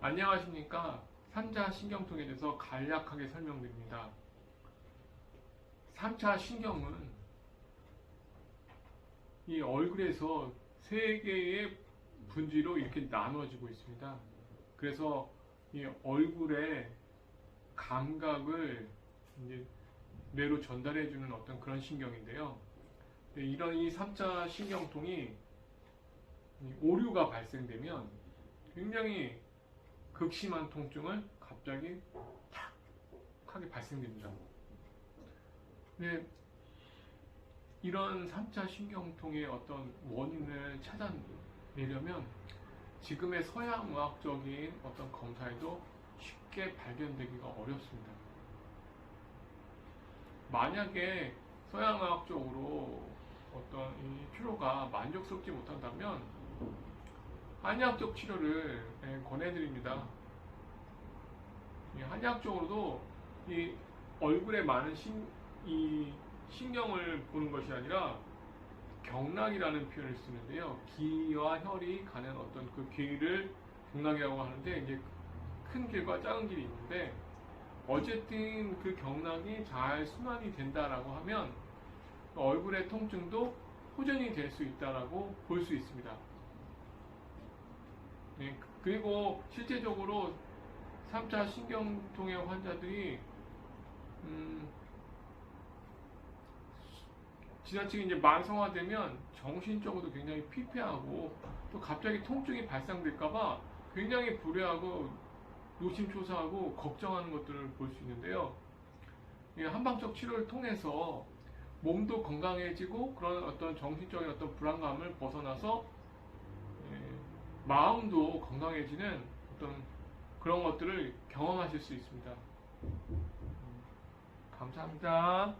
안녕하십니까. 삼자 신경통에 대해서 간략하게 설명드립니다. 3차 신경은 이 얼굴에서 세 개의 분지로 이렇게 나누어지고 있습니다. 그래서 이 얼굴의 감각을 이제 뇌로 전달해주는 어떤 그런 신경인데요. 네, 이런 이 3차 신경통이 이 오류가 발생되면 굉장히 극심한 통증을 갑자기 탁 하게 발생됩니다. 네, 이런 3차 신경통의 어떤 원인을 찾아내려면 지금의 서양 의학적인 어떤 검사에도 쉽게 발견되기가 어렵습니다. 만약에 서양 의학적으로 어떤 이 치료가 만족스럽지 못한다면 한의학적 치료를 예, 권해드립니다. 이 한의학적으로도 이 얼굴에 많은 신, 이 신경을 보는 것이 아니라 경락이라는 표현을 쓰는데요. 기와 혈이 가는 어떤 그 길을 경락이라고 하는데 이제 큰 길과 작은 길이 있는데 어쨌든 그 경락이 잘 순환이 된다라고 하면 얼굴의 통증도 호전이 될 수 있다라고 볼 수 있습니다. 네, 그리고 실제적으로 3차 신경통의 환자들이 음, 지나치게 이제 만성화되면 정신적으로도 굉장히 피폐하고 또 갑자기 통증이 발생될까봐 굉장히 불해하고 노심초사하고 걱정하는 것들을 볼 수 있는데요. 이 한방적 치료를 통해서 몸도 건강해지고 그런 어떤 정신적인 어떤 불안감을 벗어나서 예, 마음도 건강해지는 어떤 그런 것들을 경험하실 수 있습니다. 음, 감사합니다.